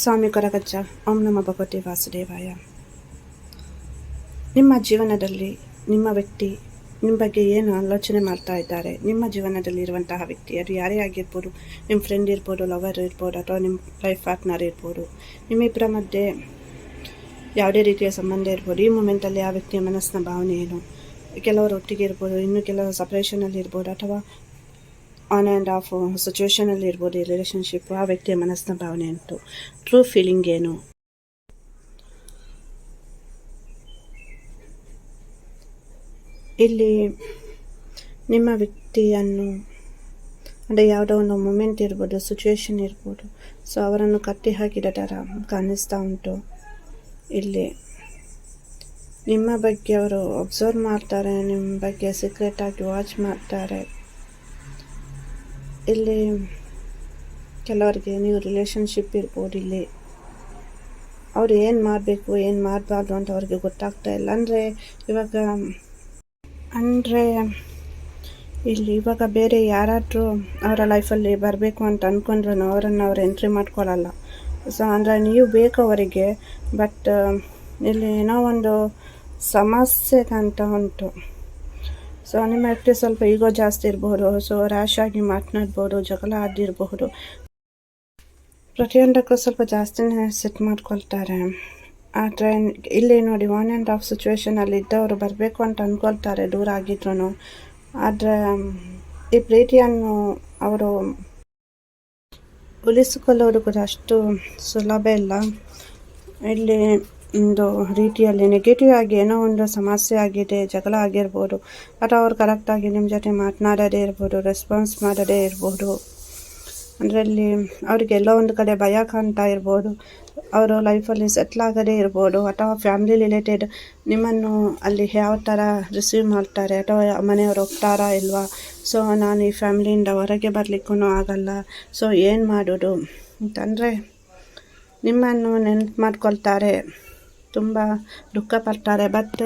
ಸ್ವಾಮಿ ಕೊರಗಜ್ಜ, ಓಂ ನಮ ಭಗವತಿ ವಾಸುದೇವಾಯ. ನಿಮ್ಮ ಜೀವನದಲ್ಲಿ ನಿಮ್ಮ ವ್ಯಕ್ತಿ ನಿಮ್ಮ ಬಗ್ಗೆ ಏನು ಆಲೋಚನೆ ಮಾಡ್ತಾ ಇದ್ದಾರೆ? ನಿಮ್ಮ ಜೀವನದಲ್ಲಿ ಇರುವಂತಹ ವ್ಯಕ್ತಿ, ಅದು ಯಾರೇ ಆಗಿರ್ಬೋದು, ನಿಮ್ಮ ಫ್ರೆಂಡ್ ಇರ್ಬೋದು ಲವರ್ ಇರ್ಬೋದು, ಅಥವಾ ನಿಮ್ಮ ಲೈಫ್ ಪಾರ್ಟ್ನರ್ ಇರ್ಬೋದು, ನಿಮ್ಮಿಬ್ಬರ ಮಧ್ಯೆ ಯಾವುದೇ ರೀತಿಯ ಸಂಬಂಧ ಇರ್ಬೋದು, ಈ ಮೂಮೆಂಟಲ್ಲಿ ಆ ವ್ಯಕ್ತಿಯ ಮನಸ್ಸಿನ ಭಾವನೆ ಏನು? ಕೆಲವರು ಒಟ್ಟಿಗೆ ಇರ್ಬೋದು, ಇನ್ನು ಕೆಲವರು ಸಪ್ರೇಷನಲ್ಲಿ ಇರ್ಬೋದು, ಅಥವಾ ಆನ್ ಆ್ಯಂಡ್ ಆಫ್ ಸಿಚುವೇಷನಲ್ಲಿ ಇರ್ಬೋದು, ಈ ರಿಲೇಷನ್ಶಿಪ್ ಆ ವ್ಯಕ್ತಿಯ ಮನಸ್ಸಿನ ಭಾವನೆ ಉಂಟು ಟ್ರೂ ಫೀಲಿಂಗ್ ಏನು? ಇಲ್ಲಿ ನಿಮ್ಮ ವ್ಯಕ್ತಿಯನ್ನು, ಅಂದರೆ ಯಾವುದೋ ಒಂದು ಮೂಮೆಂಟ್ ಇರ್ಬೋದು ಸಿಚುವೇಶನ್ ಇರ್ಬೋದು ಸೊ ಅವರನ್ನು ಕಟ್ಟಿ ಹಾಕಿದ ಥರ ಕಾಣಿಸ್ತಾ ಉಂಟು. ಇಲ್ಲಿ ನಿಮ್ಮ ಬಗ್ಗೆ ಅವರು ಅಬ್ಸರ್ವ್ ಮಾಡ್ತಾರೆ, ನಿಮ್ಮ ಬಗ್ಗೆ ಸೀಕ್ರೆಟಾಗಿ ವಾಚ್ ಮಾಡ್ತಾರೆ. ಇಲ್ಲಿ ಕೆಲವರಿಗೆ ನೀವು ರಿಲೇಷನ್ಶಿಪ್ ಇರ್ಬೋದು ಇಲ್ಲಿ ಅವ್ರು ಏನು ಮಾಡಬೇಕು, ಏನು ಮಾಡಬಾರ್ದು ಅಂತ ಅವ್ರಿಗೆ ಗೊತ್ತಾಗ್ತಾ ಇಲ್ಲ. ಅಂದರೆ ಇವಾಗ, ಅಂದರೆ ಇಲ್ಲಿ ಇವಾಗ ಬೇರೆ ಯಾರಾದರೂ ಅವರ ಲೈಫಲ್ಲಿ ಬರಬೇಕು ಅಂತ ಅಂದ್ಕೊಂಡ್ರೂ ಅವರನ್ನು ಅವ್ರು ಎಂಟ್ರಿ ಮಾಡ್ಕೊಳ್ಳಲ್ಲ ಸೊ ಅಂದರೆ ನೀವು ಬೇಕು ಅವರಿಗೆ ಬಟ್ ಇಲ್ಲಿ ಏನೋ ಒಂದು ಸಮಸ್ಯೆ ಅಂತ ಉಂಟು. ಸೊ ವ್ಯಕ್ತಿ ಸ್ವಲ್ಪ ಈಗೋ ಜಾಸ್ತಿ ಇರಬಹುದು. ಸೊ ರ್ಯಾಶ್ ಆಗಿ ಮಾತನಾಡ್ಬೋದು ಜಗಳ ಆಡಿರಬಹುದು ಪ್ರತಿಯೊಂದಕ್ಕೂ ಸ್ವಲ್ಪ ಜಾಸ್ತಿನೇ ಸೆಟ್ ಮಾಡ್ಕೊಳ್ತಾರೆ. ಆದರೆ, ಇಲ್ಲಿ ನೋಡಿ ಒನ್ ಆ್ಯಂಡ್ ಆಫ್ ಸಿಚುವೇಶನಲ್ಲಿ ಇದ್ದವರು ಬರಬೇಕು ಅಂತ ಅಂದ್ಕೊಳ್ತಾರೆ ದೂರ ಆಗಿದ್ರು ಆದರೆ, ಈ ಪ್ರೀತಿಯನ್ನು ಅವರು ಉಳಿಸಿಕೊಳ್ಳೋದು ಕೂಡ ಅಷ್ಟು ಸುಲಭ ಇಲ್ಲ. ಇಲ್ಲಿ ಒಂದು ರೀತಿಯಲ್ಲಿ ನೆಗೆಟಿವ್ ಆಗಿ ಏನೋ ಒಂದು ಸಮಸ್ಯೆ ಆಗಿದೆ, ಜಗಳ ಆಗಿರ್ಬೋದು ಅಥವಾ ಅವ್ರು ಕರೆಕ್ಟಾಗಿ ನಿಮ್ಮ ಜೊತೆ ಮಾತನಾಡೋದೇ ಇರ್ಬೋದು ರೆಸ್ಪಾನ್ಸ್ ಮಾಡೋದೇ ಇರ್ಬೋದು. ಅದರಲ್ಲಿ ಅವ್ರಿಗೆ ಎಲ್ಲೋ ಒಂದು ಕಡೆ ಭಯ ಕಾಣ್ತಾ ಇರ್ಬೋದು. ಅವರು ಲೈಫಲ್ಲಿ ಸೆಟ್ಲ್ ಆಗದೇ ಇರ್ಬೋದು, ಅಥವಾ ಫ್ಯಾಮಿಲಿ ರಿಲೇಟೆಡ್ ನಿಮ್ಮನ್ನು ಅಲ್ಲಿ ಯಾವ ಥರ ರಿಸೀವ್ ಮಾಡ್ತಾರೆ, ಅಥವಾ ಮನೆಯವರು ಹೋಗ್ತಾರಾ ಇಲ್ವಾ? ಸೊ ನಾನು ಈ ಫ್ಯಾಮ್ಲಿಯಿಂದ ಹೊರಗೆ ಬರಲಿಕ್ಕೂ ಆಗಲ್ಲ. ಸೊ ಏನು ಮಾಡೋದು? ಅಂತಂದರೆ ನಿಮ್ಮನ್ನು ನೆನ್ಪು ಮಾಡ್ಕೊಳ್ತಾರೆ. ತುಂಬ ದುಃಖ ಪಡ್ತಾರೆ. ಬಟ್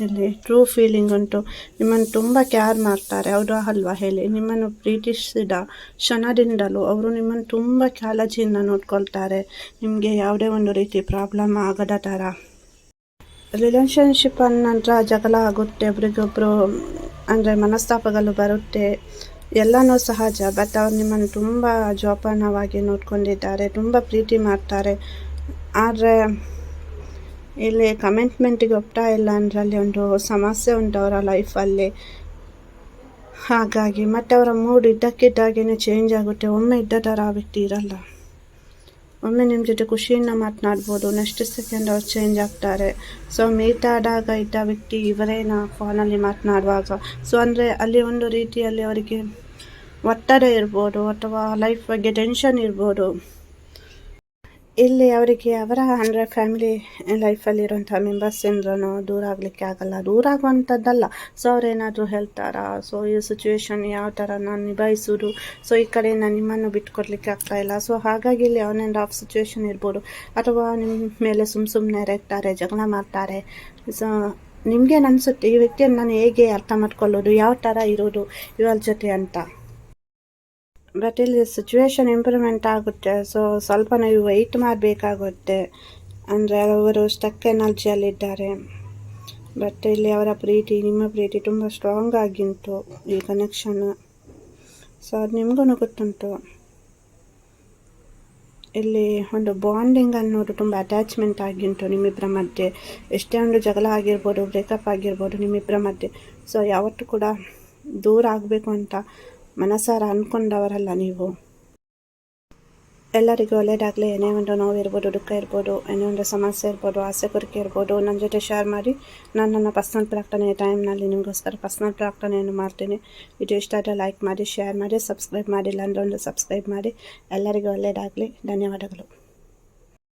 ಇಲ್ಲಿ ಟ್ರೂ ಫೀಲಿಂಗ್ ಉಂಟು. ನಿಮ್ಮನ್ನು ತುಂಬ ಕೇರ್ ಮಾಡ್ತಾರೆ. ಅವರು ಅಲ್ವಾ ಹೇಳಿ. ನಿಮ್ಮನ್ನು ಪ್ರೀತಿಸಿದ ಕ್ಷಣದಿಂದಲೂ ಅವರು ನಿಮ್ಮನ್ನು ತುಂಬ ಕಾಳಜಿಯಿಂದ ನೋಡ್ಕೊಳ್ತಾರೆ. ನಿಮಗೆ ಯಾವುದೇ ಒಂದು ರೀತಿ ಪ್ರಾಬ್ಲಮ್ ಆಗದ ಥರ. ರಿಲೇಷನ್ಶಿಪ್ ಅನ್ನಂತರ ಜಗಳ ಆಗುತ್ತೆ. ಒಬ್ರಿಗೊಬ್ಬರು ಅಂದರೆ ಮನಸ್ತಾಪಗಳು ಬರುತ್ತೆ. ಎಲ್ಲನೂ ಸಹಜ. ಬಟ್ ಅವ್ರು ನಿಮ್ಮನ್ನು ತುಂಬ ಜೋಪಾನವಾಗಿ ನೋಡ್ಕೊಂಡಿದ್ದಾರೆ. ತುಂಬ ಪ್ರೀತಿ ಮಾಡ್ತಾರೆ. ಆದರೆ ಇಲ್ಲಿ ಕಮೆಂಟ್ಮೆಂಟಿಗೆ ಒಪ್ತಾ ಇಲ್ಲ ಅಂದರೆ ಅಲ್ಲಿ ಒಂದು ಸಮಸ್ಯೆ ಉಂಟು ಅವರ ಲೈಫಲ್ಲಿ ಹಾಗಾಗಿ ಮತ್ತು ಅವರ ಮೂಡ್ ಇದ್ದಕ್ಕಿದ್ದಾಗೇ ಚೇಂಜ್ ಆಗುತ್ತೆ. ಒಮ್ಮೆ ಇದ್ದ ಥರ ಆ ವ್ಯಕ್ತಿ ಇರಲ್ಲ. ಒಮ್ಮೆ ನಿಮ್ಮ ಜೊತೆ ಖುಷಿಯಿಂದ ಮಾತನಾಡ್ಬೋದು. ನೆಕ್ಸ್ಟ್ ಸೆಕೆಂಡ್ ಅವ್ರು ಚೇಂಜ್ ಆಗ್ತಾರೆ. ಸೊ ಮೀಟ್ ಆದಾಗ ಇದ್ದ ವ್ಯಕ್ತಿ ಇವರೇನ ಫೋನಲ್ಲಿ ಮಾತನಾಡುವಾಗ. ಸೊ ಅಂದರೆ ಅಲ್ಲಿ ಒಂದು ರೀತಿಯಲ್ಲಿ ಅವರಿಗೆ ಒತ್ತಡ ಇರ್ಬೋದು ಅಥವಾ ಲೈಫ್ ಬಗ್ಗೆ ಟೆನ್ಷನ್ ಇರ್ಬೋದು. ಇಲ್ಲಿ ಅವರಿಗೆ ಅವರ, ಅಂದರೆ ಫ್ಯಾಮಿಲಿ ಲೈಫಲ್ಲಿರುವಂಥ ಮೆಂಬರ್ಸ್ ಏನಾದ್ರೂ ದೂರ ಆಗಲಿಕ್ಕೆ ಆಗಲ್ಲ. ದೂರ ಆಗುವಂಥದ್ದಲ್ಲ ಸೊ ಅವರೇನಾದರೂ ಹೇಳ್ತಾರಾ? ಸೊ ಈ ಸಿಚುವೇಶನ್ ಯಾವ ಥರ ನಾನು ನಿಭಾಯಿಸೋದು ಸೊ ಈ ಕಡೆ ನಾನು ನಿಮ್ಮನ್ನು ಬಿಟ್ಕೊಡ್ಲಿಕ್ಕೆ ಆಗ್ತಾಯಿಲ್ಲ ಸೊ ಹಾಗಾಗಿ ಇಲ್ಲಿ ಆನ್ ಆ್ಯಂಡ್ ಆಫ್ ಸಿಚುವೇಶನ್ ಇರ್ಬೋದು. ಅಥವಾ ನಿಮ್ಮ ಮೇಲೆ ಸುಮ್ಮ ಸುಮ್ಮನೆ ರೆಗ್ತಾರೆ, ಜಗಳ ಮಾಡ್ತಾರೆ. ಸೊ ನಿಮಗೇನು ಅನಿಸುತ್ತೆ, ಈ ವ್ಯಕ್ತಿಯನ್ನು ನಾನು ಹೇಗೆ ಅರ್ಥ ಮಾಡ್ಕೊಳ್ಳೋದು? ಯಾವ ಥರ ಇರೋದು? ಇವರ ಜೊತೆ ಅಂತ. ಬಟ್ ಇಲ್ಲಿ ಸಿಚುವೇಶನ್ ಇಂಪ್ರೂವ್ಮೆಂಟ್ ಆಗುತ್ತೆ. ಸೊ ಸ್ವಲ್ಪ ನೀವು ವೆಯ್ಟ್ ಮಾಡಬೇಕಾಗುತ್ತೆ. ಅಂದರೆ ಅವರು ಸ್ಟಕ್ ಎನರ್ಜಿಯಲ್ಲಿದ್ದಾರೆ ಬಟ್ ಇಲ್ಲಿ ಅವರ ಪ್ರೀತಿ, ನಿಮ್ಮ ಪ್ರೀತಿ ತುಂಬ ಸ್ಟ್ರಾಂಗ್ ಆಗಿಂಟು ಈ ಕನೆಕ್ಷನ್ ಸೊ ಅದು ನಿಮಗೂ ಗೊತ್ತುಂಟು. ಇಲ್ಲಿ ಒಂದು ಬಾಂಡಿಂಗ್ ಅನ್ನೋದು ತುಂಬ ಅಟ್ಯಾಚ್ಮೆಂಟ್ ಆಗಿಂಟು ನಿಮ್ಮಿಬ್ಬರ ಮಧ್ಯೆ. ಎಷ್ಟೇ ಒಂದು ಜಗಳ ಆಗಿರ್ಬೋದು ಬ್ರೇಕಪ್ ಆಗಿರ್ಬೋದು ನಿಮ್ಮಿಬ್ಬರ ಮಧ್ಯೆ. ಸೊ ಯಾವತ್ತೂ ಕೂಡ ದೂರ ಆಗಬೇಕು ಅಂತ ಮನಸಾರ ಅಂದ್ಕೊಂಡವರಲ್ಲ ನೀವು. ಎಲ್ಲರಿಗೂ ಒಳ್ಳೆಯದಾಗಲಿ ಏನೇ ಒಂದು ನೋವು ಇರ್ಬೋದು, ದುಃಖ ಇರ್ಬೋದು, ಏನೇ ಒಂದು ಸಮಸ್ಯೆ ಇರ್ಬೋದು, ಆಸೆ ಕೊರಿಕೆ ಇರ್ಬೋದು ನನ್ನ ಜೊತೆ ಶೇರ್ ಮಾಡಿ. ನಾನು ನನ್ನ ಪರ್ಸ್ನಲ್ ಪ್ರಾರ್ಥನೆ ಟೈಮ್ನಲ್ಲಿ ನಿಮಗೋಸ್ಕರ ಪರ್ಸ್ನಲ್ ಪ್ರಾರ್ಥನೆಯನ್ನು ಮಾಡ್ತೀನಿ. ವಿಡಿಯೋ ಇಷ್ಟ ಆದರೆ ಲೈಕ್ ಮಾಡಿ ಶೇರ್ ಮಾಡಿ ಸಬ್ಸ್ಕ್ರೈಬ್ ಮಾಡಿಲ್ಲ ಅಂದರೆ ಒಂದು ಸಬ್ಸ್ಕ್ರೈಬ್ ಮಾಡಿ. ಎಲ್ಲರಿಗೂ ಒಳ್ಳೆಯದಾಗಲಿ ಧನ್ಯವಾದಗಳು.